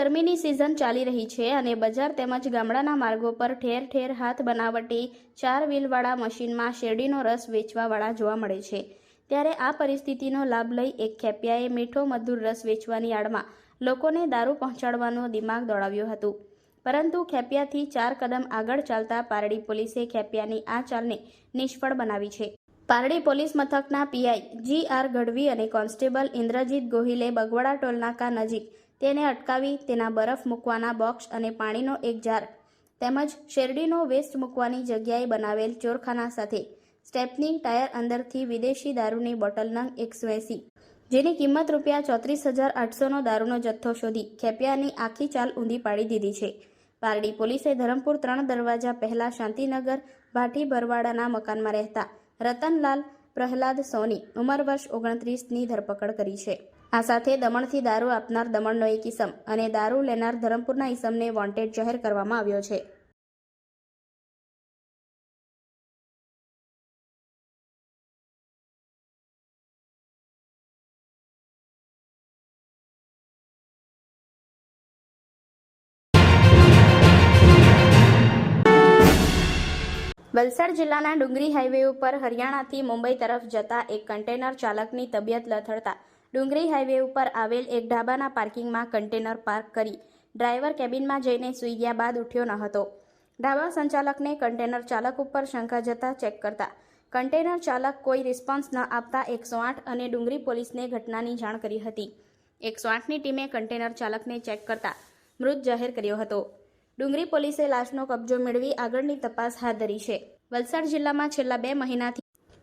ગરમીની સિઝન ચાલી રહી છે અને બજાર તેમજ ગામડાના માર્ગો પર ઠેર ઠેર હાથ બનાવટી ચાર વ્હીલવાળા મશીનમાં શેરડીનો રસ વેચવાવાળા જોવા મળે છે. ત્યારે આ પરિસ્થિતિનો લાભ લઈ એક ખેપિયાએ મીઠો મધુર રસ વેચવાની આડમાં લોકોને દારૂ પહોંચાડવાનો દિમાગ દોડાવ્યું હતું. પરંતુ ખેપિયાથી ચાર કદમ આગળ ચાલતા પારડી પોલીસે ખેપિયાની આ ચાલને નિષ્ફળ બનાવી છે. પારડી પોલીસ મથકના પીઆઈ જી આર ગઢવી અને કોન્સ્ટેબલ ઇન્દ્રજીત ગોહિલે બગવાડા ટોલનાકા નજીક તેને અટકાવી તેના બરફ મૂકવાના બોક્સ અને પાણીનો એક જાર તેમજ શેરડીનો વેસ્ટ મૂકવાની જગ્યાએ બનાવેલ ચોરખાના સાથે સ્ટેપની ટાયર અંદરથી વિદેશી દારૂની બોટલ નંગ એકસો એંસી, જેની કિંમત રૂપિયા ચોત્રીસ હજાર આઠસોનો દારૂનો જથ્થો શોધી ખેપિયાની આખી ચાલ ઊંધી પાડી દીધી છે. પારડી પોલીસે ધરમપુર ત્રણ દરવાજા પહેલા શાંતિનગર, ભાટી ભરવાડાના મકાનમાં રહેતા રતનલાલ પ્રહલાદ સોની, ઉંમર વર્ષ ઓગણત્રીસની ધરપકડ કરી છે. આ સાથે દમણથી દારૂ આપનાર દમણનો એક ઇસમ અને દારૂ લેનાર ધરમપુરના ઇસમને વોન્ટેડ જાહેર કરવામાં આવ્યો છે. વલસાડ જિલ્લાના ડુંગરી હાઈવે ઉપર હરિયાણાથી મુંબઈ તરફ જતા એક કન્ટેનર ચાલકની તબિયત લથડતા ડુંગરી હાઈવે ઉપર આવેલ એક ઢાબાના પાર્કિંગમાં કન્ટેનર પાર્ક કરી ડ્રાઈવર કેબિનમાં જઈને સૂઈ ગયા બાદ ઉઠ્યો ન હતો. ઢાબા સંચાલકને કન્ટેનર ચાલક ઉપર શંકા જતા ચેક કરતા કન્ટેનર ચાલક કોઈ રિસ્પોન્સ ન આપતા એકસો આઠ અને ડુંગરી પોલીસને ઘટનાની જાણ કરી હતી. એકસો આઠની ટીમે કન્ટેનર ચાલકને ચેક કરતા મૃત જાહેર કર્યો હતો. ડુંગરી પોલીસે લાશનો કબજો મેળવી આગળની તપાસ હાથ ધરી છે. વલસાડ જિલ્લામાં છેલ્લા બે મહિનાથી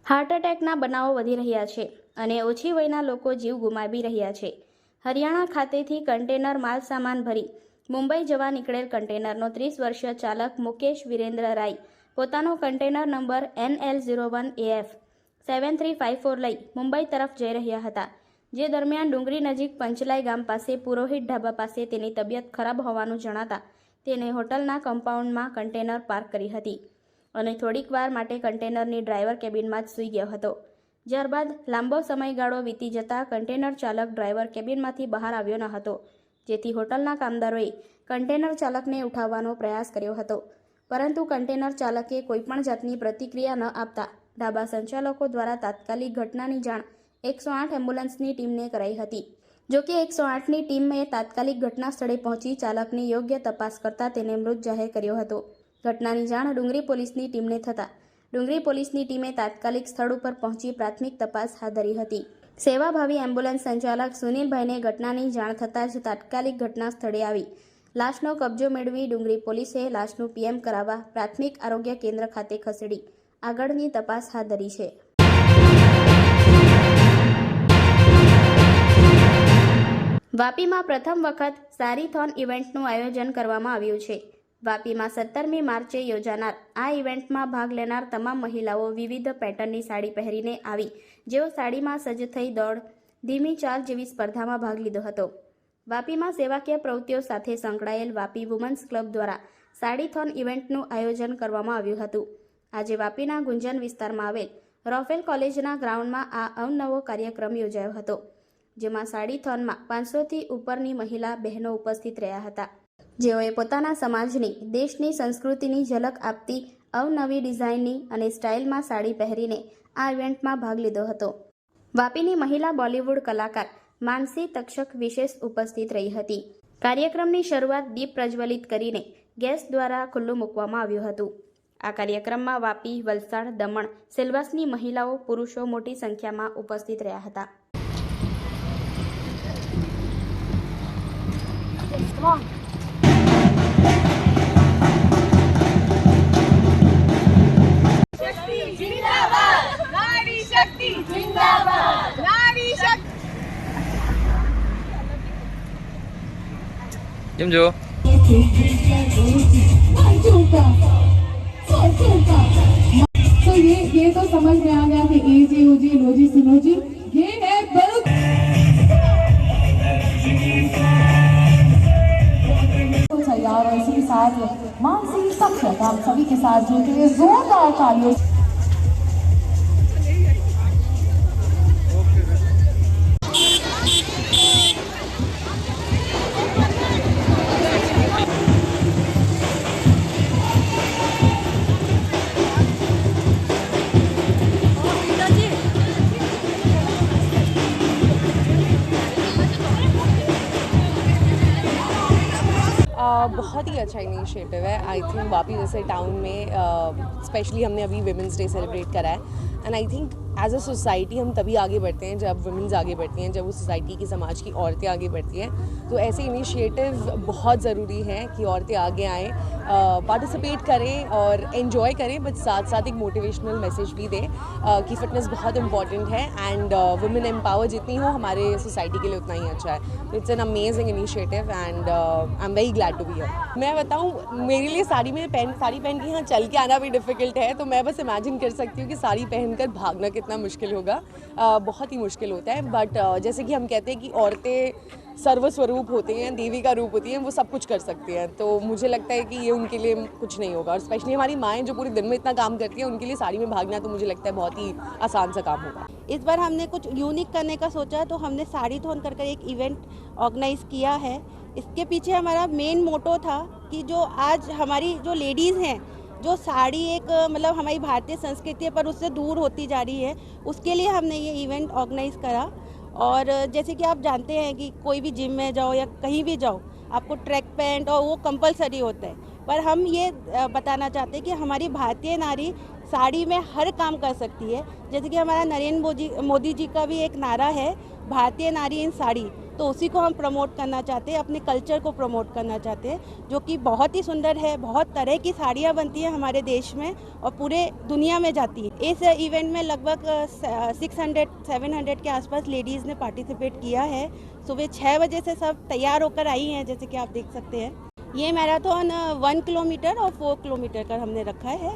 હાર્ટ એટેકના બનાવો વધી રહ્યા છે અને ઓછી વયના લોકો જીવ ગુમાવી રહ્યા છે. હરિયાણા ખાતેથી કન્ટેનર માલ સામાન ભરી મુંબઈ જવા નીકળેલ કન્ટેનરનો ત્રીસ વર્ષીય ચાલક મુકેશ વિરેન્દ્ર રાય પોતાનો container number N L zero one F seven three five four લઈ મુંબઈ તરફ જઈ રહ્યા હતા, જે દરમિયાન ડુંગરી નજીક પંચલાઈ ગામ પાસે પુરોહિત ઢાબા પાસે તેની તબિયત ખરાબ હોવાનું જણાતા તેને હોટલના કમ્પાઉન્ડમાં કન્ટેનર પાર્ક કરી હતી. અને થોડીક વાર માટે કન્ટેનરની ડ્રાઈવર કેબિનમાં જ સૂઈ ગયો હતો. ત્યારબાદ લાંબો સમયગાળો વીતી જતાં કન્ટેનર ચાલક ડ્રાઈવર કેબિનમાંથી બહાર આવ્યો ન હતો. જેથી હોટલના કામદારોએ કન્ટેનર ચાલકને ઉઠાવવાનો પ્રયાસ કર્યો હતો. પરંતુ કન્ટેનર ચાલકે કોઈપણ જાતની પ્રતિક્રિયા ન આપતા ઢાબા સંચાલકો દ્વારા તાત્કાલિક ઘટનાની જાણ એકસો આઠ એમ્બ્યુલન્સની ટીમને કરાઈ હતી. જોકે એકસો આઠની ટીમે તાત્કાલિક ઘટના સ્થળે પહોંચી ચાલકની યોગ્ય તપાસ કરતા તેને મૃત જાહેર કર્યો હતો. ઘટનાની જાણ ડુંગરી પોલીસની ટીમને થતાં. ડુંગરી પોલીસની ટીમે તાત્કાલિક સ્થળ ઉપર પહોંચી પ્રાથમિક તપાસ હાથ ધરી હતી. સેવાભાવી એમ્બ્યુલન્સ સંચાલક સુનિલભાઈને ઘટનાની જાણ થતાં જ તાત્કાલિક ઘટના સ્થળે આવી. લાશનો કબજો મેળવી ડુંગરી પોલીસે લાશનું પીએમ કરાવવા પ્રાથમિક આરોગ્ય કેન્દ્ર ખાતે ખસેડી. આગળની તપાસ હાથ ધરી છે. વાપીમાં પ્રથમ વખત સારીથોન ઇવેન્ટનું આયોજન કરવામાં આવ્યું છે. વાપીમાં સત્તરમી માર્ચે યોજાનાર આ ઇવેન્ટમાં ભાગ લેનાર તમામ મહિલાઓ વિવિધ પેટર્નની સાડી પહેરીને આવી, જેઓ સાડીમાં સજ્જ થઈ દોડ, ધીમી ચાલ જેવી સ્પર્ધામાં ભાગ લીધો હતો. વાપીમાં સેવાકીય પ્રવૃત્તિઓ સાથે સંકળાયેલ વાપી વુમન્સ ક્લબ દ્વારા સાડીથોન ઇવેન્ટનું આયોજન કરવામાં આવ્યું હતું. આજે વાપીના ગુંજન વિસ્તારમાં આવેલ રોફેલ કોલેજના ગ્રાઉન્ડમાં આ અવનવો કાર્યક્રમ યોજાયો હતો, જેમાં સાડીથોનમાં પાંચસોથી ઉપરની મહિલા બહેનો ઉપસ્થિત રહ્યા હતા. જેઓએ પોતાના સમાજની, દેશની સંસ્કૃતિની ઝલક આપતી અવનવી ડિઝાઇનની અને સ્ટાઇલમાં સાડી પહેરીને આ ઇવેન્ટમાં ભાગ લીધો હતો. વાપીની મહિલા બોલિવૂડ કલાકાર માનસી તક્ષક વિશેષ ઉપસ્થિત રહી હતી. કાર્યક્રમની શરૂઆત દીપ પ્રજ્વલિત કરીને ગેસ દ્વારા ખુલ્લું મૂકવામાં આવ્યું હતું. આ કાર્યક્રમમાં વાપી, વલસાડ, દમણ સેલવાસની મહિલાઓ, પુરુષો મોટી સંખ્યામાં ઉપસ્થિત રહ્યા હતા. કેમ છો तो ये ये तो समझ में आ गया कि ए जी ओ जी लो जी सुनो जी ये है बल तो तैयार है इसी के साथ मानसी सक्षक आप सभी के साथ जुड़ के लिए जोरदार तालियों इनिशिएटिव है आई थिंक वापी जैसे टाउन में स्पेशली हमने अभी वुमेंस डे सेलिब्रेट करा है and I think as a society हम तभी आगे बढ़ते हैं जब वुमेंस आगे बढ़ती हैं, जब वो सोसाइटी की, समाज की औरतें आगे बढ़ती हैं। तो ऐसे इनिशिएटिव बहुत ज़रूरी हैं कि औरतें आगे आएँ पार्टिसिपेट करें और इन्जॉय करें बट साथ साथ एक मोटिवेशनल मैसेज भी दें कि फ़िटनेस बहुत इंपॉर्टेंट है एंड वुमेन एम्पावर जितनी हो, हमारे सोसाइटी के लिए उतना ही अच्छा है। तो it's an amazing initiative and I am very glad to be here मैं बताऊँ, मेरे लिए साड़ी में पहन साड़ी पहन के यहाँ चल के आना भी डिफ़िकल्ट है तो मैं बस इमेजिन कर सकती हूँ कि साड़ी पहनकर भागना कितना मुश्किल होगा uh, बहुत ही मुश्किल होता है बट जैसे कि हम कहते हैं कि औरतें सर्वस्वरूप होती हैं देवी का रूप होती हैं वो सब कुछ कर सकती हैं तो मुझे लगता है कि ये उनके लिए कुछ नहीं होगा और स्पेशली हमारी माएँ जो पूरे दिन में इतना काम करती हैं उनके लिए साड़ी में भागना तो मुझे लगता है बहुत ही आसान सा काम होगा। इस बार हमने कुछ यूनिक करने का सोचा तो हमने साड़ी थोन कर कर एक इवेंट ऑर्गेनाइज किया है। इसके पीछे हमारा मेन मोटो था कि जो आज हमारी जो लेडीज़ हैं जो साड़ी एक मतलब हमारी भारतीय संस्कृति है, पर उससे दूर होती जा रही है, उसके लिए हमने ये इवेंट ऑर्गेनाइज करा। और जैसे कि आप जानते हैं कि कोई भी जिम में जाओ या कहीं भी जाओ, आपको ट्रैक पैंट और वो कंपलसरी होता है। पर हम ये बताना चाहते हैं कि हमारी भारतीय नारी साड़ी में हर काम कर सकती है। जैसे कि हमारा नरेंद्र मोदी मोदी जी का भी एक नारा है, भारतीय नारी इन साड़ी। तो उसी को हम प्रमोट करना चाहते हैं, अपने कल्चर को प्रमोट करना चाहते हैं, जो कि बहुत ही सुंदर है, बहुत तरह की साड़ियाँ बनती हैं हमारे देश में और पूरे दुनिया में जाती हैं। इस इवेंट में लगभग सिक्स हंड्रेड सेवन हंड्रेड के आसपास लेडीज़ ने पार्टिसिपेट किया है। सुबह छः बजे से सब तैयार होकर आई हैं, जैसे कि आप देख सकते हैं। ये मैराथन वन किलोमीटर और फोर किलोमीटर का हमने रखा है।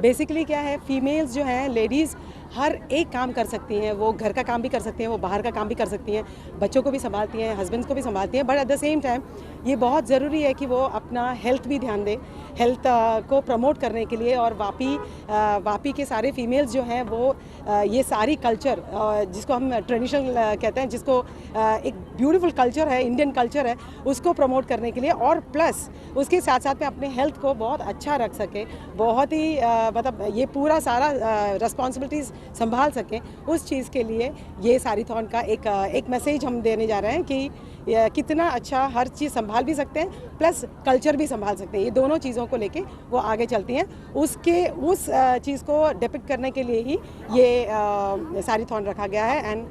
बेसिकली क्या है? फीमेल्स जो हैं लेडीज़ हर एक काम कर सकती हैं, वो घर का काम भी कर सकती हैं, वो बाहर का काम भी कर सकती हैं, बच्चों को भी संभालती हैं हस्बैंड्स को भी संभालती हैं but at the same time ये बहुत ज़रूरी है कि वो अपना हेल्थ भी ध्यान दें। हेल्थ को प्रमोट करने के लिए और वापी वापी के सारे फीमेल्स जो हैं वो ये सारी कल्चर जिसको हम ट्रेडिशनल कहते हैं, जिसको एक ब्यूटीफुल कल्चर है इंडियन कल्चर है, उसको प्रमोट करने के लिए और प्लस उसके साथ साथ में अपने हेल्थ को बहुत अच्छा रख सके, बहुत ही मतलब ये पूरा सारा रिस्पॉन्सिबिलिटीज़ संभाल सकें, उस चीज़ के लिए ये सारी थॉन का एक एक मैसेज हम देने जा रहे हैं कि कितना अच्छा हर चीज़ संभाल भी सकते हैं, प्लस कल्चर भी संभाल सकते हैं। ये दोनों चीज़ों को लेके वो आगे चलती हैं। उसके, उस चीज़ को डिपिक्ट करने के लिए ही ये सारी थॉन रखा गया है एंड